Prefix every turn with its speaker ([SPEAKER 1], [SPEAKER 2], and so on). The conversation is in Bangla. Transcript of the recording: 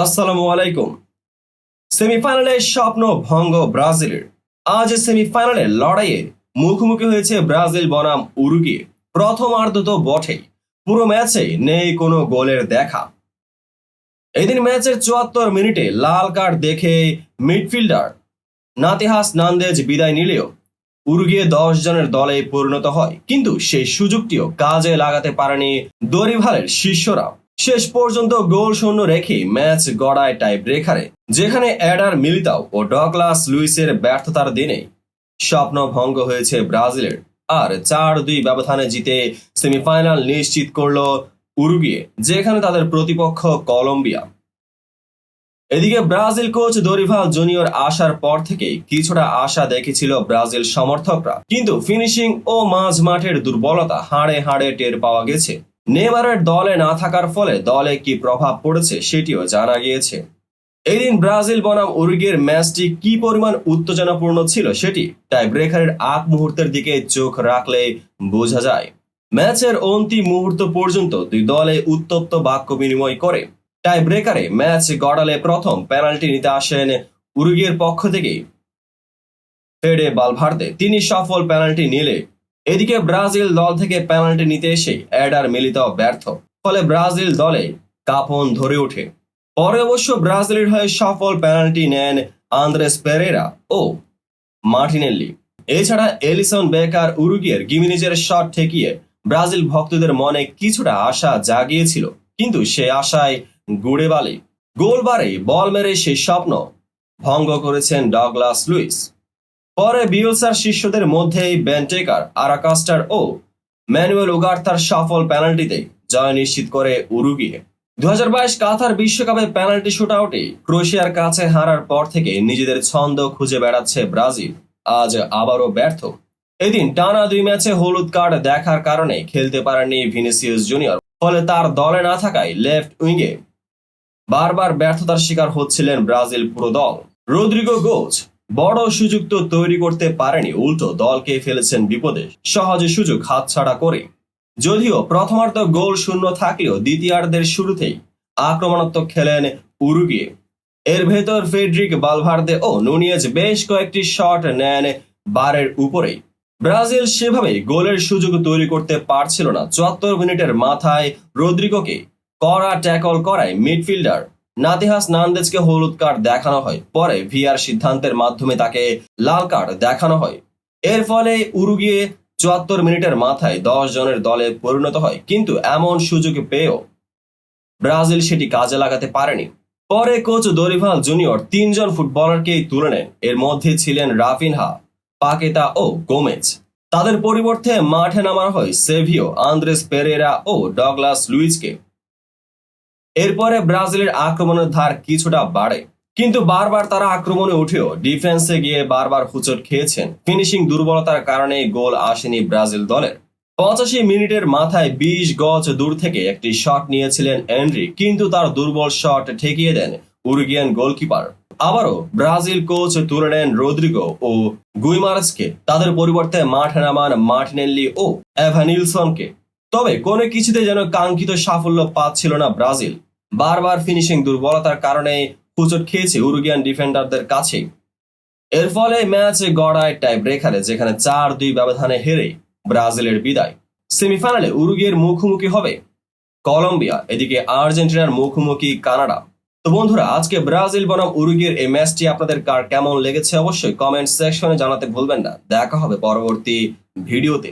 [SPEAKER 1] আসসালামু আলাইকুম। সেমিফাইনালে স্বপ্ন ভঙ্গ ব্রাজিলের। আজ সেমিফাইনালে লড়াইয়ে মুখোমুখি হয়েছে ব্রাজিল বনাম উরুগিয়ে প্রথমার্ধ তো বটেই। পুরো ম্যাচে নেই কোনো গোলের দেখা। এদিন ম্যাচের চুয়াত্তর মিনিটে লাল কার্ড দেখে মিডফিল্ডার নাতিহাস নান্দেজ বিদায় নিলেও উরুগিয়ে দশ জনের দলে পরিণত হয়। কিন্তু সেই সুযোগটিও কাজে লাগাতে পারেনি দরিভালের শিষ্যরা। শেষ পর্যন্ত গোল শূন্য রেখে ম্যাচ গড়ায় টাই ব্রেকারে যেখানে অ্যাডার মিলিতাও ও ডগলাস লুইসের ব্যর্থতার দিনে স্বপ্ন ভঙ্গ হয়েছে ব্রাজিলের। আর চার দুই ব্যবধানে জিতে সেমিফাইনাল নিশ্চিত করল উরুগিয়ে, যেখানে তাদের প্রতিপক্ষ কলম্বিয়া। এদিকে ব্রাজিল কোচ দরিভাল জুনিয়র আসার পর থেকেই কিছুটা আশা দেখেছিল ব্রাজিল সমর্থকরা। কিন্তু ফিনিশিং ও মাঝ মাঠের দুর্বলতা হাড়ে হাড়ে টের পাওয়া গেছে। নেমারের দলে না থাকার ফলে দলে কি প্রভাব পড়েছে সেটিও জানা গিয়েছে। এদিন ব্রাজিল বনাম উরুগের ম্যাচটি কি পরিমাণ উত্তেজনাপূর্ণ ছিল সেটি টাই ব্রেকারের আগ মুহূর্তের দিকে চোখ রাখলে বোঝা যায়। ম্যাচের অন্তিম মুহূর্ত পর্যন্ত দুই দলে উত্তপ্ত বাক্য বিনিময় করে। টাই ব্রেকারে ম্যাচ গড়ালে প্রথম পেনাল্টি নিতে আসেন উরুগের পক্ষ থেকে ফেডে বালভার্দে। তিনি সফল পেনাল্টি নিলে এদিকে ব্রাজিল দল থেকে পেনাল্টি নিতে এসে অ্যাডার মিলিত ব্যর্থ। ফলে ব্রাজিল দলে কাপন ধরে ওঠে। পরে অবশ্য ব্রাজিলের হয়ে সফল পেনাল্টি নেন আন্দ্রেস পেরেরা ও মার্টিনেল্লি। এছাড়া এলিসন বেকার উরুগিয়ের গিমিনিজের শট ঠেকিয়ে ব্রাজিল ভক্তদের মনে কিছুটা আশা জাগিয়েছিল, কিন্তু সে আশায় গুড়ে বালি গোলবারে বল মেরে সেই স্বপ্ন ভঙ্গ করেছেন ডগলাস লুইস। পরে বিলসার শিষ্যদের মধ্যেই বেন্টেকার আরাকাস্টার ও ম্যানুয়েল উগার্তার সফল পেনাল্টিতে জয় নিশ্চিত করে উরুগিয়ে। দু বাইশ কাতার বিশ্বকাপে পেনাল্টি শুট আউটে ক্রোয়েশিয়ার কাছে হারার পর থেকে নিজেদের ছন্দ খুঁজে বেড়াচ্ছে ব্রাজিল। আজ আবারও ব্যর্থ। এদিন টানা দুই ম্যাচে হলুদ কার্ড দেখার কারণে খেলতে পারেননি ভিনিসিয়াস জুনিয়র। ফলে তার দলে না থাকায় লেফট উইংয়ে বারবার ব্যর্থতার শিকার হচ্ছিলেন ব্রাজিল পুরো দল। রদ্রিগো গোচ বড় সুযোগ তো তৈরি করতে পারেনি, উল্টো দলকে ফেলেছেন বিপদে। সহজে সুযোগ হাতছাড়া করে। যদিও প্রথমার্ধ গোল শূন্য থাকলেও দ্বিতীয়ার্ধের শুরুতেই আক্রমণাত্মক খেলেন উরুগিয়ে। এর ভেতর ফেডরিক বালভার্দে ও নুনিয়েজ বেশ কয়েকটি শট নেন বারের উপরেই ব্রাজিল সেভাবে গোলের সুযোগ তৈরি করতে পারছিল না। চুয়াত্তর মিনিটের মাথায় রদ্রিগোকে কড়া ট্যাকল করায় মিডফিল্ডার নাতিহাস নান্দেজকে হলুদ কার্ড দেখানো হয়, পরে ভিআর সিদ্ধান্তের মাধ্যমে তাকে লাল কার্ড দেখানো হয়। এর ফলে উরুগিয়ে চুয়াত্তর মিনিটের মাথায় দশ জনের দলে পরিণত হয়, কিন্তু এমন সুযোগ পেয়েও ব্রাজিল সেটি কাজে লাগাতে পারেনি। পরে কোচ দরিভাল জুনিয়র তিনজন ফুটবলারকেই তুলে নেন। এর মধ্যে ছিলেন রাফিনহা, পাকেতা ও গোমেজ। তাদের পরিবর্তে মাঠে নামানো হয় সেভিও, আন্দ্রেস পেরেরা ও ডগলাস লুইজকে। এরপরে ব্রাজিলের আক্রমণের ধার কিছুটা বাড়ে। কিন্তু বারবার তারা আক্রমণে উঠেও ডিফেন্সে গিয়ে বারবার হুচট খেয়েছেন। ফিনিশিং দুর্বলতার কারণে গোল আসেনি ব্রাজিল দলের। পঁচাশি মিনিটের মাথায় বিশ গজ দূর থেকে একটি শট নিয়েছিলেন এন্ড্রি, কিন্তু তার দুর্বল শট ঠেকিয়ে দেন উরুগিয়ান গোলকিপার। আবারও ব্রাজিল কোচ তুলে নেন রদ্রিগো ও গুইমার্সকে। তাদের পরিবর্তে মাঠে নামান মার্টিনেল্লি ও এভানিলসনকে তবে কোনো কিছুতে যেন কাঙ্ক্ষিত সাফল্য পাচ্ছিল না ব্রাজিল। বারবার ফিনিশিং দুর্বলতার কারণে হুচট খেয়েছে উরুগিয়ান ডিফেন্ডারদের কাছে। এর ফলে ম্যাচ গড়ায় টাই ব্রেকারে যেখানে চার দুই ব্যবধানে হেরে ব্রাজিলের বিদায়। সেমিফাইনালে উরুগিয়ের মুখোমুখি হবে কলম্বিয়া, এদিকে আর্জেন্টিনার মুখোমুখি কানাডা। তো বন্ধুরা, আজকে ব্রাজিল বনাম উরুগিয়ের এই ম্যাচটি আপনাদের কার কেমন লেগেছে অবশ্যই কমেন্ট সেকশনে জানাতে ভুলবেন না। দেখা হবে পরবর্তী ভিডিওতে।